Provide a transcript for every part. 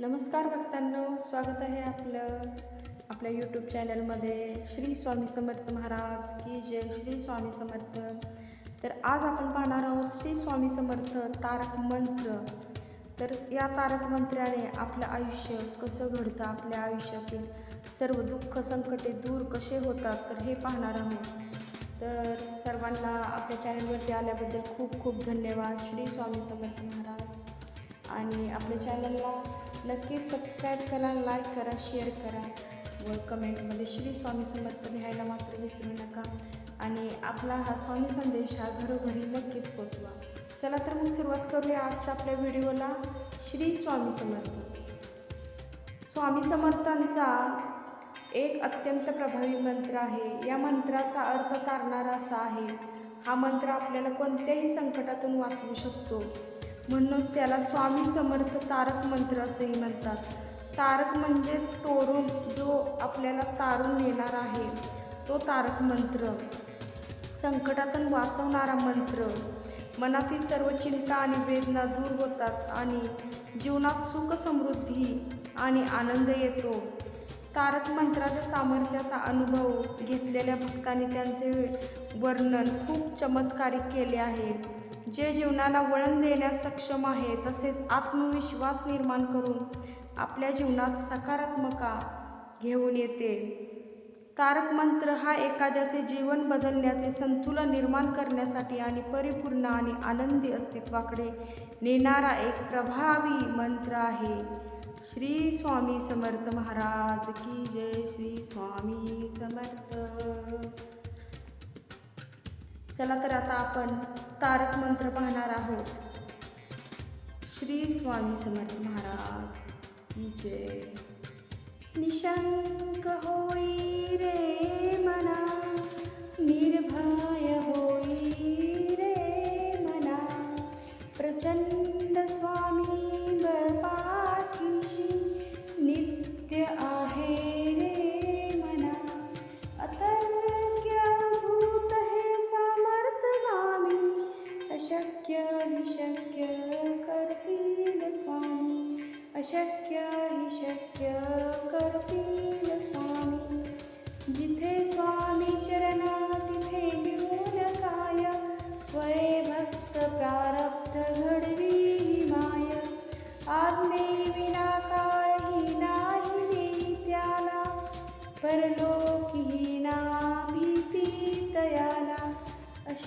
नमस्कार भक्तांनो स्वागत आहे आपलं आपल्या यूट्यूब चॅनलमध्ये श्री स्वामी समर्थ महाराज की जय श्री स्वामी समर्थ. तर आज आपण पाहणार आहोत श्री स्वामी समर्थ तारक मंत्र. तर या तारक मंत्राने आपलं आयुष्य कसं घडतं आपल्या आयुष्यातील सर्व दुःख संकटे दूर कसे होतात तर हे पाहणार आहोत. तर सर्वांना आपल्या चॅनलवरती आल्याबद्दल खूप खूप धन्यवाद श्री स्वामी समर्थ महाराज. आणि आपल्या चॅनलला नक्कीच सबस्क्राईब करा लाईक करा शेअर करा. व कमेंटमध्ये श्री स्वामी समर्थ लिहायला मात्र विसरू नका. आणि आपला हा स्वामी संदेश हा घरोघरी नक्कीच पोचवा चला तर मग सुरुवात करूया आजच्या आपल्या व्हिडिओला. श्री स्वामी समर्थ स्वामी समर्थांचा एक अत्यंत प्रभावी मंत्र आहे. या मंत्राचा अर्थ तारणारा असा आहे. हा मंत्र आपल्याला कोणत्याही संकटातून वाचवू शकतो. म्हणूनच त्याला स्वामी समर्थ तारक मंत्र असेही म्हणतात. तारक म्हणजे तोरून जो आपल्याला तारून येणार आहे तो तारक मंत्र. संकटातून वाचवणारा मंत्र. मनातील सर्व चिंता आणि वेदना दूर होतात आणि जीवनात सुख समृद्धी आणि आनंद येतो. तारक मंत्राच्या सामर्थ्याचा अनुभव घेतलेल्या भक्तांनी त्यांचे वर्णन खूप चमत्कारिक केले आहे. जे जीवनाला वळण देण्यास सक्षम आहे तसेच आत्मविश्वास निर्माण करून आपल्या जीवनात सकारात्मका घेऊन येते. तारक मंत्र हा एखाद्याचे जीवन बदलण्याचे संतुलन निर्माण करण्यासाठी आणि परिपूर्ण आणि आनंदी अस्तित्वाकडे नेणारा एक प्रभावी मंत्र आहे. श्री स्वामी समर्थ महाराज की जय. श्री स्वामी समर्थ. चला तर आता आपण तारक मंत्र पाहणार आहोत. श्री स्वामी समर्थ महाराज. जय. निशंक होई रे मना निर्भय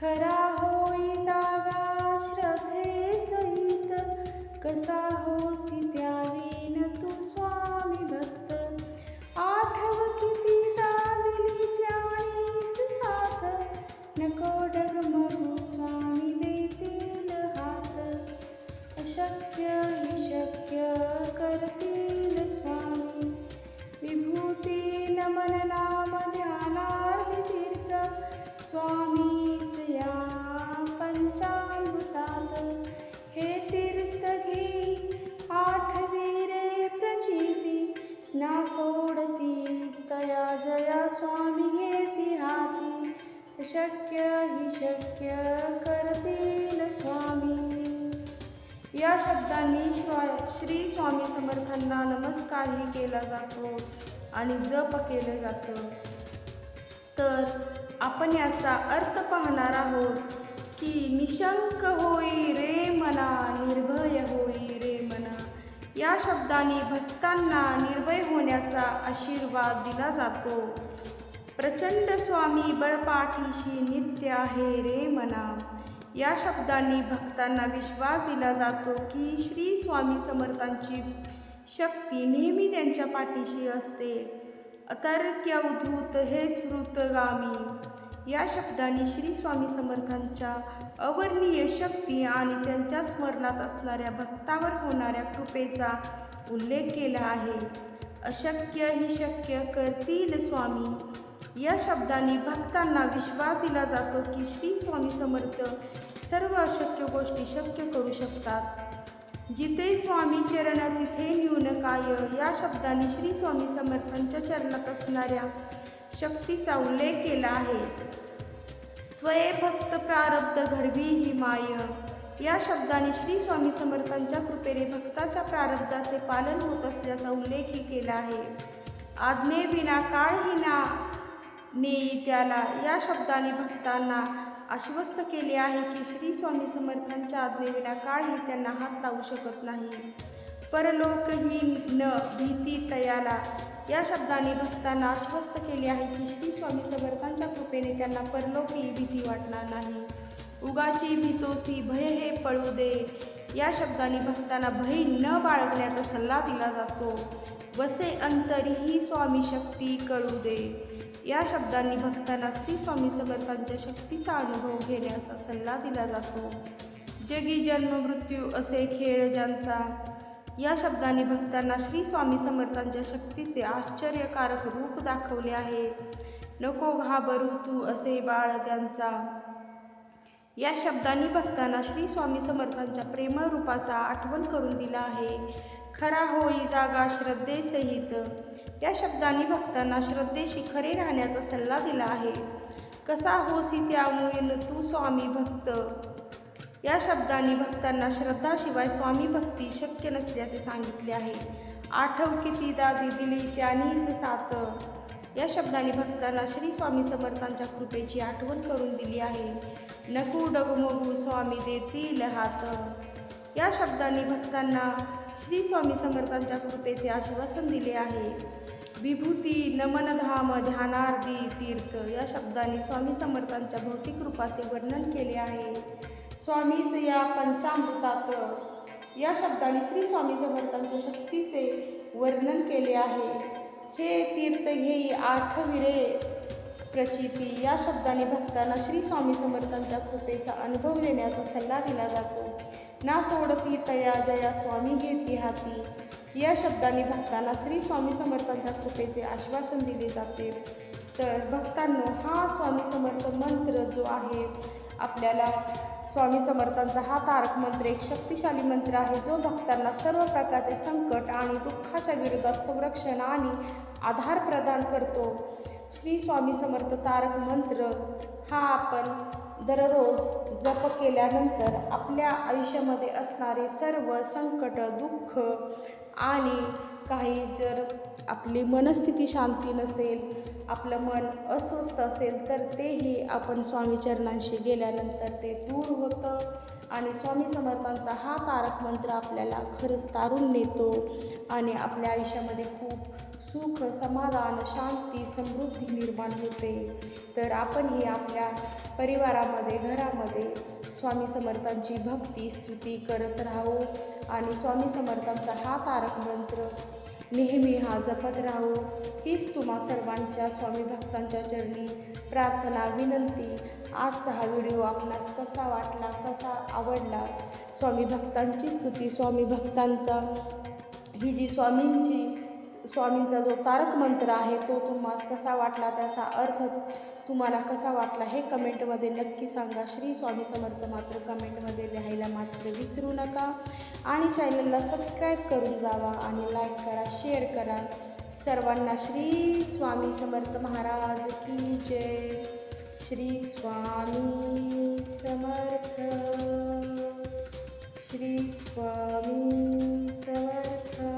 खरा होई जागा श्रद्धे सहित कसा होसी त्यावीन तू स्वामी भक्त काही शक्य करतील स्वामी. या शब्दांनी श्वा श्री स्वामी समर्थांना नमस्कारही केला जातो आणि जप केलं जातं. तर आपण याचा अर्थ पाहणार आहोत की निशंक होई रे मना निर्भय होई रे मना. या शब्दाने भक्तांना निर्भय होण्याचा आशीर्वाद दिला जातो. प्रचंड स्वामी बळपाठीशी नित्य आहे रे मना. या शब्दांनी भक्तांना विश्वास दिला जातो की श्री स्वामी समर्थांची शक्ती नेहमी त्यांच्या पाठीशी असते. अतर्क्य उद्धूत हे स्मृतगामी. या शब्दांनी श्री स्वामी समर्थांच्या अवर्णीय शक्ती आणि त्यांच्या स्मरणात असणाऱ्या भक्तावर होणाऱ्या कृपेचा उल्लेख केला आहे. अशक्य ही शक्य करतील स्वामी. या शब्दांनी भक्तांना विश्वास दिला जातो की श्री स्वामी समर्थ सर्व अशक्य गोष्टी शक्य करू शकतात. जिथे स्वामी चरण तिथे न्यून काय या शब्दांनी श्री स्वामी समर्थांच्या चरणात असणाऱ्या शक्तीचा उल्लेख केला आहे. स्वयंभक्त प्रारब्ध घडवी ही माय. या शब्दाने श्री स्वामी समर्थांच्या कृपेने भक्ताच्या प्रारब्धाचे पालन होत असल्याचा उल्लेखही केला आहे. आज्ञेविना काळही ना नेई त्याला या शब्दाने भक्तांना आश्वस्त केले आहे की श्री स्वामी समर्थांच्या आज्ञेविना काळही त्यांना हात लावू शकत नाही. परलोकही न भीती तयाला. या शब्दाने भक्तांना आश्वस्त केले आहे की श्री स्वामी समर्थांच्या कृपेने त्यांना परलोकही भीती वाटणार नाही. उगाची भीतोसी भय हे पळू दे. या शब्दाने भक्तांना भय न बाळगण्याचा सल्ला दिला जातो. वसे अंतरीही स्वामी शक्ती कळू दे. या शब्दांनी भक्तांना श्री स्वामी समर्थांच्या शक्तीचा अनुभव घेण्याचा सल्ला दिला जातो. जगी जन्म मृत्यू असे खेळ ज्यांचा या शब्दांनी भक्तांना श्री स्वामी समर्थांच्या शक्तीचे आश्चर्यकारक रूप दाखवले आहे. नको घाबरू तू असे बाळ त्यांचा. या शब्दांनी भक्तांना श्री स्वामी समर्थांच्या प्रेमळ रूपाचा आठवण करून दिला आहे. खरा होई जागा श्रद्धेसहित. या शब्दांनी भक्तांना श्रद्धेशी खरे राहण्याचा सल्ला दिला आहे. कसा होसी त्यामुळे न तू स्वामी भक्त? या शब्दांनी भक्तांना श्रद्धाशिवाय स्वामी भक्ती शक्य नसल्याचे सांगितले आहे. आठव किती दादी दिली त्यानीच सात या शब्दांनी भक्तांना श्री स्वामी समर्थांच्या कृपेची आठवण करून दिली आहे. नको डगमगू स्वामी देतील हात. या शब्दांनी भक्तांना श्री स्वामी समर्थांच्या कृपेचे आश्वासन दिले आहे. विभूती नमनधाम ध्यानार्दी तीर्थ या शब्दांनी स्वामी समर्थांच्या भौतिक रूपाचे वर्णन केले आहे. स्वामीच या पंचामृतात या शब्दाने श्री स्वामी समर्थांच्या शक्तीचे वर्णन केले आहे. हे तीर्थ घेई आठविरे प्रचिती या शब्दाने भक्तांना श्री स्वामी समर्थांच्या कृपेचा अनुभव देण्याचा सल्ला दिला जातो. ना सोडती तया जया स्वामी घेती हाती. या शब्दाने भक्तांना श्री स्वामी समर्थांच्या कृपेचे आश्वासन दिले जाते. तर भक्तांनो हा स्वामी समर्थ मंत्र जो आहे आपल्याला स्वामी समर्थांचा हा तारक मंत्र एक शक्तिशाली मंत्र आहे जो भक्तांना सर्व प्रकारचे संकट आणि दुःखाच्या विरोधात संरक्षण आणि आधार प्रदान करतो. श्री स्वामी समर्थ तारक मंत्र हा आपण दररोज जप केल्यानंतर आपल्या आयुष्यामध्ये असणारे सर्व संकट दुःख आणि काही जर आपली मनस्थिती शांती नसेल आपलं मन अस्वस्थ असेल तर तेही आपण स्वामी चरणांशी गेल्यानंतर ते दूर होतं आणि स्वामी समर्थांचा हा तारक मंत्र आपल्याला खरंच तारून नेतो आणि आपल्या आयुष्यामध्ये खूप सुख समाधान शांती समृद्धी निर्माण होते. तर आपणही आपल्या परिवारामध्ये घरामध्ये स्वामी समर्थांची भक्ती स्तुती करत राहू आणि स्वामी समर्थांचा हा तारक मंत्र नेहमी हा जपत राहू. हीच तुम्हा सर्वांच्या स्वामी भक्तांच्या चरणी प्रार्थना विनंती. आजचा हा व्हिडिओ आपणास कसा वाटला कसा आवडला? स्वामी भक्तांची स्तुती स्वामी भक्तांचा ही जी स्वामींची स्वामींचा जो तारक मंत्र आहे तो तुम्हाला कसा वाटला? त्याचा अर्थ तुम्हाला कसा वाटला? हे कमेंटमध्ये नक्की सांगा. श्री स्वामी समर्थ मात्र कमेंटमध्ये लिहायला मात्र विसरू नका. आणि चॅनलला सबस्क्राईब करून जावा आणि लाईक करा शेअर करा. सर्वांना श्री स्वामी समर्थ महाराज की जय. श्री स्वामी समर्थ. श्री स्वामी समर्थ.